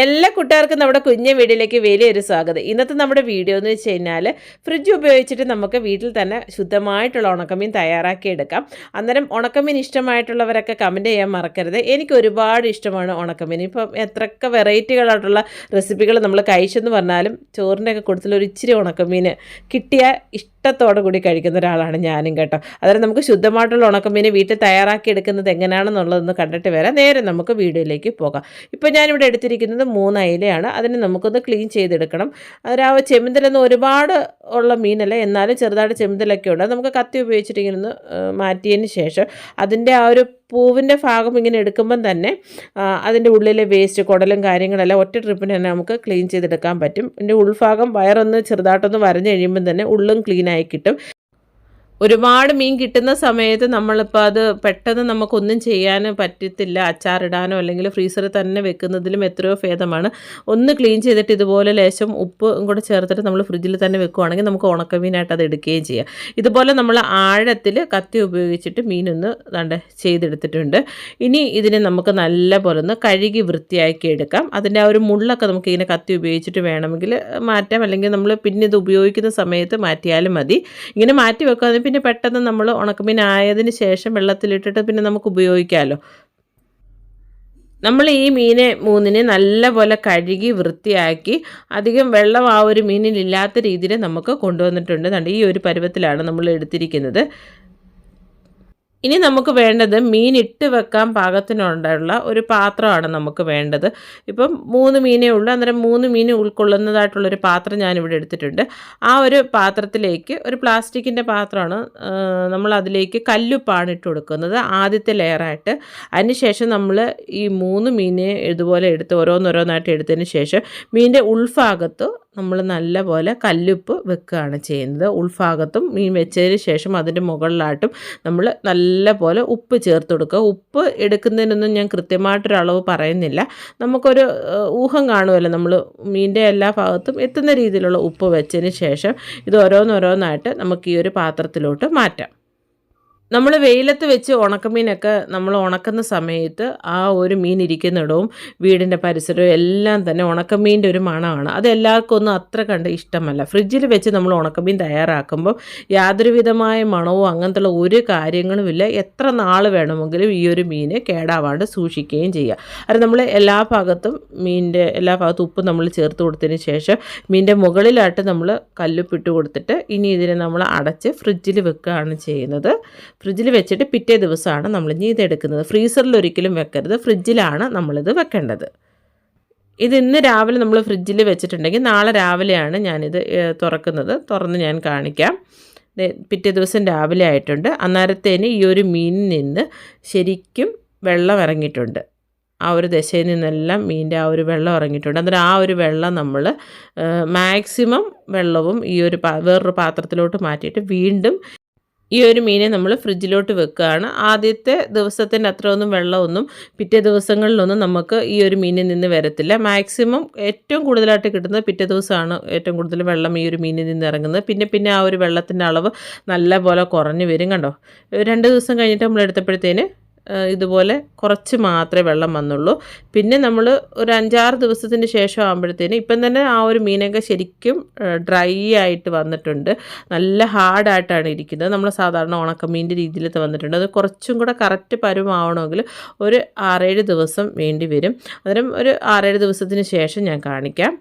എല്ലാ കൂട്ടുകാർക്കും നമ്മുടെ കുഞ്ഞ വീടിലേക്ക് വലിയൊരു സ്വാഗതം. ഇന്നത്തെ നമ്മുടെ വീഡിയോ എന്ന് വെച്ച് കഴിഞ്ഞാൽ ഫ്രിഡ്ജ് ഉപയോഗിച്ചിട്ട് നമുക്ക് വീട്ടിൽ തന്നെ ശുദ്ധമായിട്ടുള്ള ഉണക്കമീൻ തയ്യാറാക്കിയെടുക്കാം. അന്നേരം ഉണക്കമീൻ ഇഷ്ടമായിട്ടുള്ളവരൊക്കെ കമന്റ് ചെയ്യാൻ മറക്കരുത്. എനിക്ക് ഒരുപാട് ഇഷ്ടമാണ് ഉണക്കമീൻ. ഇപ്പം എത്രയൊക്കെ വെറൈറ്റികളായിട്ടുള്ള റെസിപ്പികൾ നമ്മൾ കഴിച്ചെന്ന് പറഞ്ഞാലും ചോറിന്റെയൊക്കെ കൂടുതൽ ഒരു ഇച്ചിരി ഉണക്കമീൻ കിട്ടിയ ഇഷ്ടത്തോടെ കൂടി കഴിക്കുന്ന ഒരാളാണ് ഞാനും കേട്ടോ. അതായത് നമുക്ക് ശുദ്ധമായിട്ടുള്ള ഉണക്കമീൻ വീട്ടിൽ തയ്യാറാക്കി എടുക്കുന്നത് എങ്ങനെയാണെന്നുള്ളതൊന്ന് കണ്ടിട്ട് വരാം. നേരെ നമുക്ക് വീഡിയോയിലേക്ക് പോകാം. ഇപ്പോൾ ഞാനിവിടെ എടുത്തിരിക്കുന്നത് മൂന്ന് അയിലയാണ്. അതിന് നമുക്കൊന്ന് ക്ലീൻ ചെയ്തെടുക്കണം. അതായത് ആ ചെമ്മന്തിലൊന്നും ഒരുപാട് ഉള്ള മീനല്ല എന്നാലും ചെറുതായിട്ട് ചെമ്പിലൊക്കെ ഉണ്ട്. നമുക്ക് കത്തി ഉപയോഗിച്ചിട്ട് ഇങ്ങനെ ഒന്ന് മാറ്റിയതിന് ശേഷം അതിന്റെ ആ ഒരു പൂവിന്റെ ഭാഗം ഇങ്ങനെ എടുക്കുമ്പം തന്നെ അതിന്റെ ഉള്ളിലെ വേസ്റ്റ് കുടലും കാര്യങ്ങളെല്ലാം ഒറ്റ ട്രിപ്പിന് തന്നെ നമുക്ക് ക്ലീൻ ചെയ്തെടുക്കാൻ പറ്റും. ഇതിന്റെ ഉൾഭാഗം വയറൊന്ന് ചെറുതായിട്ടൊന്ന് വരഞ്ഞ് കഴിയുമ്പം തന്നെ ഉള്ളും ക്ലീനായി കിട്ടും. ഒരുപാട് മീൻ കിട്ടുന്ന സമയത്ത് നമ്മളിപ്പോൾ അത് പെട്ടെന്ന് നമുക്കൊന്നും ചെയ്യാൻ പറ്റത്തില്ല. അച്ചാറിടാനോ അല്ലെങ്കിൽ ഫ്രീസറിൽ തന്നെ വെക്കുന്നതിലും എത്രയോ ഭേദമാണ്. ഒന്ന് ക്ലീൻ ചെയ്തിട്ട് ഇതുപോലെ ലേശം ഉപ്പ് കൂടെ ചേർത്തിട്ട് നമ്മൾ ഫ്രിഡ്ജിൽ തന്നെ വെക്കുകയാണെങ്കിൽ നമുക്ക് ഉണക്കമീനായിട്ട് അത് എടുക്കുകയും ചെയ്യാം. ഇതുപോലെ നമ്മൾ ആഴത്തിൽ കത്തി ഉപയോഗിച്ചിട്ട് മീനൊന്ന് ദാണ്ട് ചെയ്തെടുത്തിട്ടുണ്ട്. ഇനി ഇതിനെ നമുക്ക് നല്ല പോലെ ഒന്ന് കഴുകി വൃത്തിയാക്കി എടുക്കാം. അതിന്റെ ആ ഒരു മുള്ളൊക്കെ നമുക്ക് ഇങ്ങനെ കത്തി ഉപയോഗിച്ചിട്ട് വേണമെങ്കിൽ മാറ്റാം. അല്ലെങ്കിൽ നമ്മൾ പിന്നെ ഇത് ഉപയോഗിക്കുന്ന സമയത്ത് മാറ്റിയാലും മതി. ഇങ്ങനെ മാറ്റി വെക്കാതെ പിന്നെ പെട്ടെന്ന് നമ്മൾ ഉണക്കമീൻ ആയതിന് ശേഷം വെള്ളത്തിലിട്ടിട്ട് പിന്നെ നമുക്ക് ഉപയോഗിക്കാമല്ലോ നമ്മൾ ഈ മീനെ മൂന്നിനെ നല്ലപോലെ കഴുകി വൃത്തിയാക്കി അധികം വെള്ളം ആ ഒരു മീനിലില്ലാത്ത രീതിയിൽ നമുക്ക് കൊണ്ടുവന്നിട്ടുണ്ട്. ഈ ഒരു പരുവത്തിലാണ് നമ്മൾ എടുത്തിരിക്കുന്നത്. ഇനി നമുക്ക് വേണ്ടത് മീൻ ഇട്ട് വെക്കാൻ പാകത്തിനുള്ള ഒരു പാത്രമാണ് നമുക്ക് വേണ്ടത്. ഇപ്പം മൂന്ന് മീനേ ഉള്ളൂ. അന്നേരം മൂന്ന് മീൻ ഉൾക്കൊള്ളുന്നതായിട്ടുള്ളൊരു പാത്രം ഞാനിവിടെ എടുത്തിട്ടുണ്ട്. ആ ഒരു പാത്രത്തിലേക്ക് ഒരു പ്ലാസ്റ്റിക്കിന്റെ പാത്രമാണ് നമ്മൾ അതിലേക്ക് കല്ലുപ്പാണ് ഇട്ട് കൊടുക്കുന്നത് ആദ്യത്തെ ലെയറായിട്ട്. അതിനുശേഷം നമ്മൾ ഈ മൂന്ന് മീനെ ഇതുപോലെ എടുത്ത് ഓരോന്നോരോന്നായിട്ട് എടുത്തതിന് ശേഷം മീനിന്റെ ഉൾഭാഗത്ത് നമ്മൾ നല്ല പോലെ കല്ലുപ്പ് വെക്കുകയാണ് ചെയ്യുന്നത്. ഉൾഭാഗത്തും മീൻ വെച്ചതിന് ശേഷം അതിന്റെ മുകളിലായിട്ടും നമ്മൾ നല്ല പോലെ ഉപ്പ് ചേർത്ത് കൊടുക്കുക. ഉപ്പ് എടുക്കുന്നതിനൊന്നും ഞാൻ കൃത്യമായിട്ടൊരു അളവ് പറയുന്നില്ല. നമുക്കൊരു ഊഹം കാണുമല്ലോ. നമ്മൾ മീനിന്റെ എല്ലാ ഭാഗത്തും എത്തുന്ന രീതിയിലുള്ള ഉപ്പ് വെച്ചതിന് ശേഷം ഇത് ഓരോന്നോരോന്നായിട്ട് നമുക്ക് ഈ ഒരു പാത്രത്തിലോട്ട് മാറ്റാം. നമ്മൾ വെയിലത്ത് വെച്ച് ഉണക്കമീനൊക്കെ നമ്മൾ ഉണക്കുന്ന സമയത്ത് ആ ഒരു മീൻ ഇരിക്കുന്നിടവും വീടിന്റെ പരിസരവും എല്ലാം തന്നെ ഉണക്കമീന്റെ ഒരു മണമാണ്. അത് എല്ലാവർക്കും ഒന്നും അത്ര കണ്ട് ഇഷ്ടമല്ല. ഫ്രിഡ്ജിൽ വെച്ച് നമ്മൾ ഉണക്കമീൻ തയ്യാറാക്കുമ്പോൾ യാതൊരുവിധമായ മണവും അങ്ങനത്തുള്ള ഒരു കാര്യങ്ങളുമില്ല എത്ര നാൾ വേണമെങ്കിലും ഈ ഒരു മീൻ കേടാവാണ്ട് സൂക്ഷിക്കുകയും ചെയ്യുക അത് നമ്മൾ എല്ലാ ഭാഗത്തും മീനിന്റെ എല്ലാ ഭാഗത്തും ഉപ്പ് നമ്മൾ ചേർത്ത് കൊടുത്തതിന് ശേഷം മീനിന്റെ മുകളിലായിട്ട് നമ്മൾ കല്ലുപ്പിട്ട് കൊടുത്തിട്ട് ഇനി ഇതിനെ നമ്മൾ അടച്ച് ഫ്രിഡ്ജിൽ വെക്കുകയാണ് ചെയ്യുന്നത്. ഫ്രിഡ്ജിൽ വെച്ചിട്ട് പിറ്റേ ദിവസമാണ് നമ്മൾ ഇനി ഇതെടുക്കുന്നത് ഫ്രീസറിൽ ഒരിക്കലും വെക്കരുത്. ഫ്രിഡ്ജിലാണ് നമ്മളിത് വെക്കേണ്ടത്. ഇത് ഇന്ന് രാവിലെ നമ്മൾ ഫ്രിഡ്ജിൽ വെച്ചിട്ടുണ്ടെങ്കിൽ നാളെ രാവിലെയാണ് ഞാനിത് തുറക്കുന്നത്. തുറന്ന് ഞാൻ കാണിക്കാം. പിറ്റേ ദിവസം രാവിലെ ആയിട്ടുണ്ട്. അന്നേരത്തേന് ഈ ഒരു മീനിൽ നിന്ന് ശരിക്കും വെള്ളം ഇറങ്ങിയിട്ടുണ്ട്. ആ ഒരു ദശയിൽ നിന്നെല്ലാം മീനിന്റെ ആ ഒരു വെള്ളം ഇറങ്ങിയിട്ടുണ്ട്. അന്നേരം ആ ഒരു വെള്ളം നമ്മൾ മാക്സിമം വെള്ളവും ഈ ഒരു പാ വേറൊരു പാത്രത്തിലോട്ട് മാറ്റിയിട്ട് വീണ്ടും ഈ ഒരു മീനെ നമ്മൾ ഫ്രിഡ്ജിലോട്ട് വെക്കുകയാണ്. ആദ്യത്തെ ദിവസത്തിന്റെ അത്രയൊന്നും വെള്ളമൊന്നും പിറ്റേ ദിവസങ്ങളിലൊന്നും നമുക്ക് ഈ ഒരു മീനിൽ നിന്ന് വരത്തില്ല. മാക്സിമം ഏറ്റവും കൂടുതലായിട്ട് കിട്ടുന്നത് പിറ്റേ ദിവസമാണ് ഏറ്റവും കൂടുതൽ വെള്ളം ഈ ഒരു മീനിൽ നിന്ന് ഇറങ്ങുന്നത്. പിന്നെ പിന്നെ ആ ഒരു വെള്ളത്തിന്റെ അളവ് നല്ല പോലെ കുറഞ്ഞു വരും. കണ്ടോ? രണ്ട് ദിവസം കഴിഞ്ഞിട്ട് നമ്മൾ എടുത്തപ്പോഴത്തേന് ഇതുപോലെ കുറച്ച് മാത്രമേ വെള്ളം വന്നുള്ളൂ. പിന്നെ നമ്മൾ ഒരു അഞ്ചാറ് ദിവസത്തിന് ശേഷം ആകുമ്പോഴത്തേന് ഇപ്പം തന്നെ ആ ഒരു മീനൊക്കെ ശരിക്കും ഡ്രൈ ആയിട്ട് വന്നിട്ടുണ്ട്. നല്ല ഹാർഡായിട്ടാണ് ഇരിക്കുന്നത്. നമ്മൾ സാധാരണ ഉണക്കമീന്റെ രീതിയിലത്തെ വന്നിട്ടുണ്ട്. അത് കുറച്ചും കൂടെ കറക്റ്റ് പരുമാവണമെങ്കിൽ ഒരു ആറേഴ് ദിവസം വേണ്ടി വരും. അന്നേരം ഒരു ആറേഴ് ദിവസത്തിന് ശേഷം ഞാൻ കാണിക്കാം.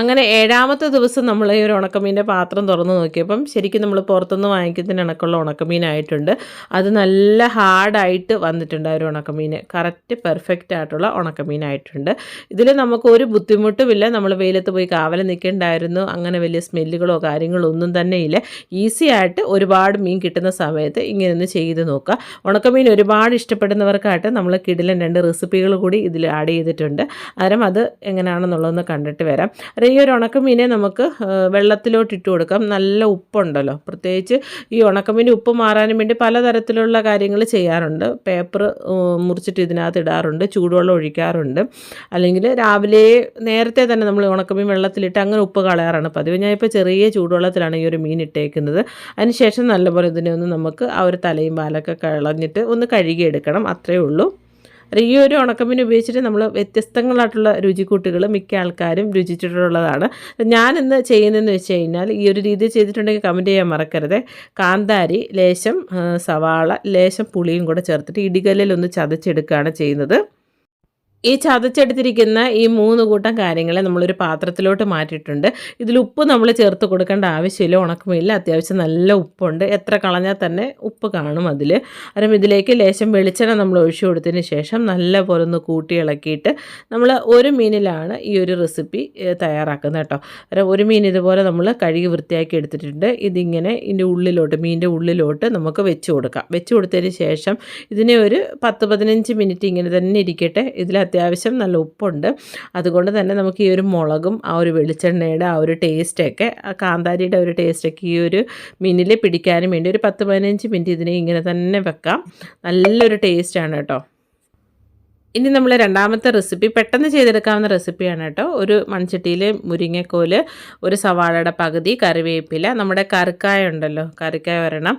അങ്ങനെ ഏഴാമത്തെ ദിവസം നമ്മൾ ഈ ഒരു ഉണക്കമീന്റെ പാത്രം തുറന്ന് നോക്കിയപ്പം ശരിക്കും നമ്മൾ പുറത്തുനിന്ന് വാങ്ങിക്കുന്നതിന് കണക്കുള്ള ഉണക്കമീനായിട്ടുണ്ട്. അത് നല്ല ഹാർഡായിട്ട് വന്നിട്ടുണ്ട് ആ ഒരു ഉണക്കമീൻ കറക്റ്റ് പെർഫെക്റ്റ് ആയിട്ടുള്ള ഉണക്കമീനായിട്ടുണ്ട്. ഇതിൽ നമുക്ക് ഒരു ബുദ്ധിമുട്ടുമില്ല. നമ്മൾ വെയിലത്ത് പോയി കാവലെ നിൽക്കേണ്ടായിരുന്നു. അങ്ങനെ വലിയ സ്മെല്ലുകളോ കാര്യങ്ങളോ ഒന്നും തന്നെ ഇല്ല. ഈസി ആയിട്ട് ഒരുപാട് മീൻ കിട്ടുന്ന സമയത്ത് ഇങ്ങനെയൊന്ന് ചെയ്ത് നോക്കുക. ഉണക്കമീൻ ഒരുപാട് ഇഷ്ടപ്പെടുന്നവർക്കായിട്ട് നമ്മൾ കിടിലൻ രണ്ട് റെസിപ്പികൾ കൂടി ഇതിൽ ആഡ് ചെയ്തിട്ടുണ്ട്. അന്നേരം അത് എങ്ങനെയാണെന്നുള്ളതൊന്ന് കണ്ടിട്ട് വരാം. ഈ ഒരു ഉണക്കമീനെ നമുക്ക് വെള്ളത്തിലോട്ട് ഇട്ട് കൊടുക്കാം. നല്ല ഉപ്പുണ്ടല്ലോ. പ്രത്യേകിച്ച് ഈ ഉണക്കമീൻ ഉപ്പ് മാറാനും വേണ്ടി പലതരത്തിലുള്ള കാര്യങ്ങൾ ചെയ്യാറുണ്ട്. പേപ്പർ മുറിച്ചിട്ട് ഇതിനകത്ത് ഇടാറുണ്ട്. ചൂടുവെള്ളം ഒഴിക്കാറുണ്ട്. അല്ലെങ്കിൽ രാവിലെ നേരത്തെ തന്നെ നമ്മൾ ഉണക്കമീൻ വെള്ളത്തിലിട്ട് അങ്ങനെ ഉപ്പ് കളയാറാണ് പതിവ്. ഞാൻ ഇപ്പോൾ ചെറിയ ചൂടുവെള്ളത്തിലാണ് ഈ ഒരു മീൻ ഇട്ടേക്കുന്നത്. അതിനുശേഷം നല്ലപോലെ ഇതിനെ ഒന്ന് നമുക്ക് ആ ഒരു തലയും പാലൊക്കെ കളഞ്ഞിട്ട് ഒന്ന് കഴുകിയെടുക്കണം. അത്രയേ ഉള്ളൂ. ഈ ഒരു ഉണക്കമീൻ ഉപയോഗിച്ചിട്ട് നമ്മൾ വ്യത്യസ്തങ്ങളായിട്ടുള്ള രുചിക്കൂട്ടുകൾ മിക്ക ആൾക്കാരും രുചിച്ചിട്ടുള്ളതാണ്. ഞാൻ ഇന്ന് ചെയ്യുന്നതെന്ന് വെച്ച് കഴിഞ്ഞാൽ ഈ ഒരു രീതി ചെയ്തിട്ടുണ്ടെങ്കിൽ കമന്റ് ചെയ്യാൻ മറക്കരുത്. കാന്താരി ലേശം സവാള ലേശം പുളിയും കൂടെ ചേർത്തിട്ട് ഇടികല്ലിൽ ഒന്ന് ചതച്ചെടുക്കുകയാണ് ചെയ്യുന്നത്. ഈ ചതച്ചെടുത്തിരിക്കുന്ന ഈ മൂന്ന് കൂട്ടം കാര്യങ്ങളെ നമ്മളൊരു പാത്രത്തിലോട്ട് മാറ്റിയിട്ടുണ്ട്. ഇതിൽ ഉപ്പ് നമ്മൾ ചേർത്ത് കൊടുക്കേണ്ട ആവശ്യമില്ല. ഉണക്കമില്ല. അത്യാവശ്യം നല്ല ഉപ്പുണ്ട്. എത്ര കളഞ്ഞാൽ തന്നെ ഉപ്പ് കാണും അതിൽ. അരം ഇതിലേക്ക് ലേശം വെളിച്ചെണ്ണ നമ്മൾ ഒഴിച്ചു കൊടുത്തതിന് ശേഷം നല്ല പോലെ ഒന്ന് കൂട്ടി ഇളക്കിയിട്ട് നമ്മൾ ഒരു മീനിലാണ് ഈ ഒരു റെസിപ്പി തയ്യാറാക്കുന്നത് കേട്ടോ. അരം ഒരു മീൻ ഇതുപോലെ നമ്മൾ കഴുകി വൃത്തിയാക്കി എടുത്തിട്ടുണ്ട്. ഇതിങ്ങനെ ഇതിന്റെ ഉള്ളിലോട്ട് മീനിന്റെ ഉള്ളിലോട്ട് നമുക്ക് വെച്ച് കൊടുക്കാം. വെച്ച് കൊടുത്തതിന് ശേഷം ഇതിനെ ഒരു പത്ത് പതിനഞ്ച് മിനിറ്റ് ഇങ്ങനെ തന്നെ ഇരിക്കട്ടെ. ഇതിൽ അത്യാവശ്യം നല്ല ഉപ്പുണ്ട്. അതുകൊണ്ട് തന്നെ നമുക്ക് ഈ ഒരു മുളകും ആ ഒരു വെളിച്ചെണ്ണയുടെ ആ ഒരു ടേസ്റ്റൊക്കെ ആ കാന്താരിയുടെ ഒരു ടേസ്റ്റൊക്കെ ഈ ഒരു മീനിൽ പിടിക്കാനും വേണ്ടി ഒരു പത്ത് പതിനഞ്ച് മിനിറ്റ് ഇതിനെ ഇങ്ങനെ തന്നെ വെക്കാം. നല്ലൊരു ടേസ്റ്റാണ് കേട്ടോ. ഇനി നമ്മൾ രണ്ടാമത്തെ റെസിപ്പി പെട്ടെന്ന് ചെയ്തെടുക്കാവുന്ന റെസിപ്പിയാണ് കേട്ടോ. ഒരു മൺചട്ടിയിൽ മുരിങ്ങക്കോൽ ഒരു സവാളയുടെ പകുതി കറിവേപ്പില നമ്മുടെ കറിക്കായ ഉണ്ടല്ലോ കറിക്കായ ഒരെണ്ണം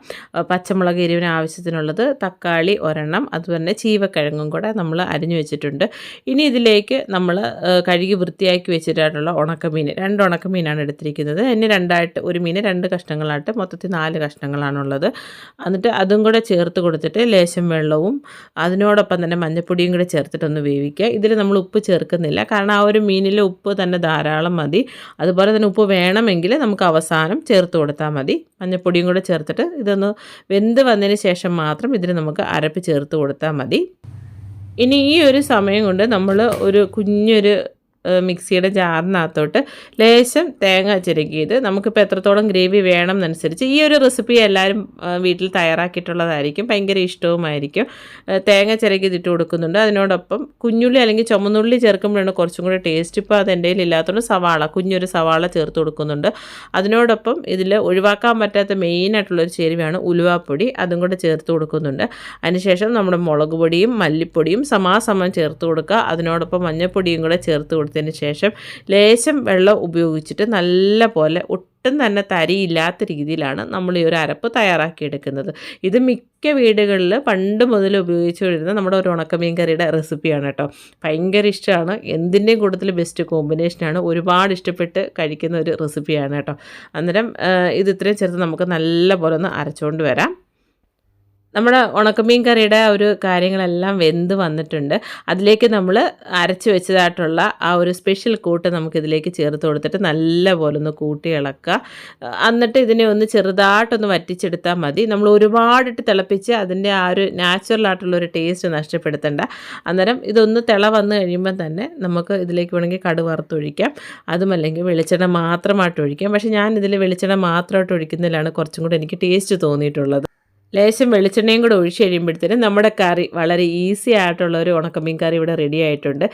പച്ചമുളക് എരിവിന് ആവശ്യത്തിനുള്ളത് തക്കാളി ഒരെണ്ണം അതുപോലെ ചീവക്കിഴങ്ങും കൂടെ നമ്മൾ അരിഞ്ഞു വെച്ചിട്ടുണ്ട്. ഇനി ഇതിലേക്ക് നമ്മൾ കഴുകി വൃത്തിയാക്കി വെച്ചിട്ടുള്ള ഉണക്കമീൻ രണ്ട് ഉണക്കമീനാണ് എടുത്തിരിക്കുന്നത്. ഇനി രണ്ടായിട്ട് ഒരു മീൻ രണ്ട് കഷ്ണങ്ങളായിട്ട് മൊത്തത്തിൽ നാല് കഷ്ണങ്ങളാണുള്ളത്. എന്നിട്ട് അതും കൂടെ ചേർത്ത് കൊടുത്തിട്ട് ലേശം വെള്ളവും അതിനോടൊപ്പം തന്നെ മഞ്ഞപ്പൊടിയും കൂടെ ചേർത്തിട്ടൊന്ന് വേവിക്കുക. ഇതിൽ നമ്മൾ ഉപ്പ് ചേർക്കുന്നില്ല. കാരണം ആ ഒരു മീനിലെ ഉപ്പ് തന്നെ ധാരാളം മതി. അതുപോലെ തന്നെ ഉപ്പ് വേണമെങ്കിൽ നമുക്ക് അവസാനം ചേർത്ത് കൊടുത്താൽ മതി. മഞ്ഞപ്പൊടിയും കൂടെ ചേർത്തിട്ട് ഇതൊന്ന് വെന്ത് വന്നതിന് ശേഷം മാത്രം ഇതിന് നമുക്ക് അരപ്പ് ചേർത്ത് കൊടുത്താൽ മതി. ഇനി ഈ ഒരു സമയം കൊണ്ട് നമ്മൾ ഒരു കുഞ്ഞൊരു മിക്സിയുടെ ജാറിനകത്തോട്ട് ലേശം തേങ്ങ ചിരകിയത് നമുക്കിപ്പോൾ എത്രത്തോളം ഗ്രേവി വേണം എന്നനുസരിച്ച് ഈ ഒരു റെസിപ്പി എല്ലാവരും വീട്ടിൽ തയ്യാറാക്കിയിട്ടുള്ളതായിരിക്കും. ഭയങ്കര ഇഷ്ടവുമായിരിക്കും. തേങ്ങ ചിരകിയത് ഇട്ട് കൊടുക്കുന്നുണ്ട്. അതിനോടൊപ്പം കുഞ്ഞുള്ളി അല്ലെങ്കിൽ ചുമന്നുള്ളി ചേർക്കുമ്പോഴാണ് കുറച്ചും കൂടെ ടേസ്റ്റ് ഇപ്പോൾ അത് എന്റെ ഇല്ലാത്തതുകൊണ്ട് സവാള കുഞ്ഞൊരു സവാള ചേർത്ത് കൊടുക്കുന്നുണ്ട്. അതിനോടൊപ്പം ഇതിൽ ഒഴിവാക്കാൻ പറ്റാത്ത മെയിനായിട്ടുള്ളൊരു ചേരുവയാണ് ഉലുവാപ്പൊടി. അതും കൂടെ ചേർത്ത് കൊടുക്കുന്നുണ്ട്. അതിനുശേഷം നമ്മുടെ മുളക് പൊടിയും മല്ലിപ്പൊടിയും സമാസമം ചേർത്ത് കൊടുക്കുക. അതിനോടൊപ്പം മഞ്ഞൾപ്പൊടിയും കൂടെ ചേർത്ത് കൊടുത്ത് കൊടുത്തതിന് ശേഷം ലേശം വെള്ളം ഉപയോഗിച്ചിട്ട് നല്ല പോലെ ഒട്ടും തന്നെ തരിയില്ലാത്ത രീതിയിലാണ് നമ്മൾ ഈ ഒരു അരപ്പ് തയ്യാറാക്കിയെടുക്കുന്നത്. ഇത് മിക്ക വീടുകളിൽ പണ്ട് മുതൽ ഉപയോഗിച്ച് വരുന്ന നമ്മുടെ ഒരു ഉണക്കമീൻ കറിയുടെ റെസിപ്പിയാണ് കേട്ടോ. ഭയങ്കര ഇഷ്ടമാണ്. എന്തിന്റെയും കൂടുതൽ ബെസ്റ്റ് കോമ്പിനേഷനാണ് ഒരുപാട് ഇഷ്ടപ്പെട്ട് കഴിക്കുന്ന ഒരു റെസിപ്പിയാണ് കേട്ടോ. അന്നേരം ഇത് ഇത്രയും ചേർത്ത് നമുക്ക് നല്ല പോലെ ഒന്ന് അരച്ചുകൊണ്ട് വരാം. നമ്മുടെ ഉണക്കമീൻ കറിയുടെ ഒരു കാര്യങ്ങളെല്ലാം വെന്ത് വന്നിട്ടുണ്ട്. അതിലേക്ക് നമ്മൾ അരച്ച് വെച്ചതായിട്ടുള്ള ആ ഒരു സ്പെഷ്യൽ കൂട്ട് നമുക്കിതിലേക്ക് ചേർത്ത് കൊടുത്തിട്ട് നല്ല പോലെ ഒന്ന് കൂട്ടി ഇളക്കുക. എന്നിട്ട് ഇതിനെ ഒന്ന് ചെറുതായിട്ടൊന്ന് വറ്റിച്ചെടുത്താൽ മതി. നമ്മൾ ഒരുപാടിട്ട് തിളപ്പിച്ച് അതിന്റെ ആ ഒരു നാച്ചുറൽ ആയിട്ടുള്ള ഒരു ടേസ്റ്റ് നഷ്ടപ്പെടുത്തണ്ട. അന്നേരം ഇതൊന്ന് തിള വന്ന് കഴിയുമ്പോൾ തന്നെ നമുക്ക് ഇതിലേക്ക് വേണമെങ്കിൽ കട് വറുത്തൊഴിക്കാം അതുമല്ലെങ്കിൽ വെളിച്ചെണ്ണ മാത്രമായിട്ട് ഒഴിക്കാം. പക്ഷേ ഞാൻ ഇതിൽ വെളിച്ചെണ്ണ മാത്രമായിട്ട് ഒഴിക്കുന്നതിലാണ് കുറച്ചും കൂടി എനിക്ക് ടേസ്റ്റ് തോന്നിയിട്ടുള്ളത്. ലേശം വെളിച്ചെണ്ണയും കൂടെ ഒഴിച്ച് കഴിയുമ്പോഴത്തേനും നമ്മുടെ കറി വളരെ ഈസി ആയിട്ടുള്ള ഒരു ഉണക്കമീൻ കറി ഇവിടെ റെഡി ആയിട്ടുണ്ട്.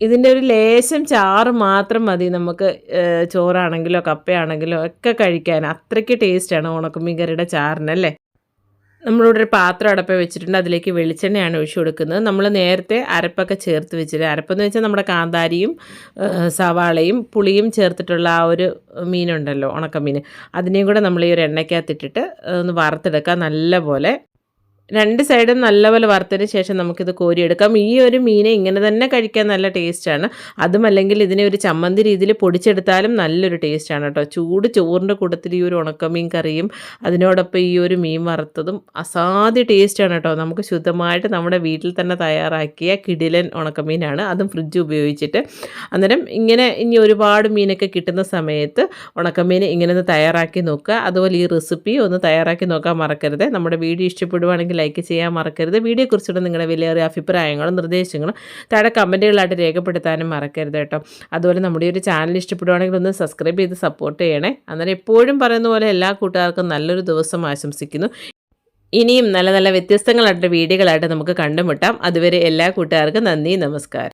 ഇതിന്റെ ഒരു ലേശം ചാറ് മാത്രം മതി നമുക്ക് ചോറാണെങ്കിലോ കപ്പയാണെങ്കിലോ ഒക്കെ കഴിക്കാൻ. അത്രയ്ക്ക് ടേസ്റ്റാണ് ഉണക്കമീൻ കറിയുടെ ചാറിനല്ലേ നമ്മളിവിടെ ഒരു പാത്രം അടപ്പ വെച്ചിട്ടുണ്ട്. അതിലേക്ക് വെളിച്ചെണ്ണയാണ് ഒഴിച്ചു കൊടുക്കുന്നത്. നമ്മൾ നേരത്തെ അരപ്പൊക്കെ ചേർത്ത് വെച്ചിട്ട് അരപ്പെന്ന് വെച്ചാൽ നമ്മുടെ കാന്താരിയും സവാളയും പുളിയും ചേർത്തിട്ടുള്ള ആ ഒരു മീനുണ്ടല്ലോ ഉണക്കമീൻ. അതിനെയും കൂടെ നമ്മൾ ഈ ഒരു എണ്ണയ്ക്കകത്തിട്ടിട്ട് ഒന്ന് വറുത്തെടുക്കുക നല്ല പോലെ രണ്ട് സൈഡും നല്ലപോലെ വറുത്തതിന് ശേഷം നമുക്കിത് കോരിയെടുക്കാം. ഈ ഒരു മീനെ ഇങ്ങനെ തന്നെ കഴിക്കാൻ നല്ല ടേസ്റ്റാണ് അതുമല്ലെങ്കിൽ ഇതിനെ ഒരു ചമ്മന്തി രീതിയിൽ പൊടിച്ചെടുത്താലും നല്ലൊരു ടേസ്റ്റാണ് കേട്ടോ. ചൂട് ചോറിന്റെ കൂട്ടത്തിൽ ഈ ഒരു ഉണക്കമീൻ കറിയും അതിനോടൊപ്പം ഈ ഒരു മീൻ വറുത്തതും അസാധ്യ ടേസ്റ്റാണ് കേട്ടോ. നമുക്ക് ശുദ്ധമായിട്ട് നമ്മുടെ വീട്ടിൽ തന്നെ തയ്യാറാക്കിയ കിടിലൻ ഉണക്കമീനാണ്. അതും ഫ്രിഡ്ജ് ഉപയോഗിച്ചിട്ട്. അന്നേരം ഇങ്ങനെ ഇനി ഒരുപാട് മീനൊക്കെ കിട്ടുന്ന സമയത്ത് ഉണക്കമീൻ ഇങ്ങനെ ഒന്ന് തയ്യാറാക്കി നോക്കുക. അതുപോലെ ഈ റെസിപ്പി ഒന്ന് തയ്യാറാക്കി നോക്കാൻ മറക്കരുത്. നമ്മുടെ വീഡിയോ ഇഷ്ടപ്പെടുവാണെങ്കിൽ ലൈക്ക് ചെയ്യാൻ മറക്കരുത്. വീഡിയോയെക്കുറിച്ചുള്ള നിങ്ങളുടെ വിലയേറിയ അഭിപ്രായങ്ങളും നിർദ്ദേശങ്ങളും താഴെ കമന്റുകളായിട്ട് രേഖപ്പെടുത്താനും മറക്കരുത് കേട്ടോ. അതുപോലെ നമ്മുടെ ഒരു ചാനൽ ഇഷ്ടപ്പെടുവാണെങ്കിൽ ഒന്ന് സബ്സ്ക്രൈബ് ചെയ്ത് സപ്പോർട്ട് ചെയ്യണേ. അന്നേരം എപ്പോഴും പറയുന്ന പോലെ എല്ലാ കൂട്ടുകാർക്കും നല്ലൊരു ദിവസം ആശംസിക്കുന്നു. ഇനിയും നല്ല നല്ല വ്യത്യസ്തങ്ങളായിട്ടുള്ള വീഡിയോകളായിട്ട് നമുക്ക് കണ്ടുമുട്ടാം. അതുവരെ എല്ലാ കൂട്ടുകാർക്കും നന്ദി നമസ്കാരം.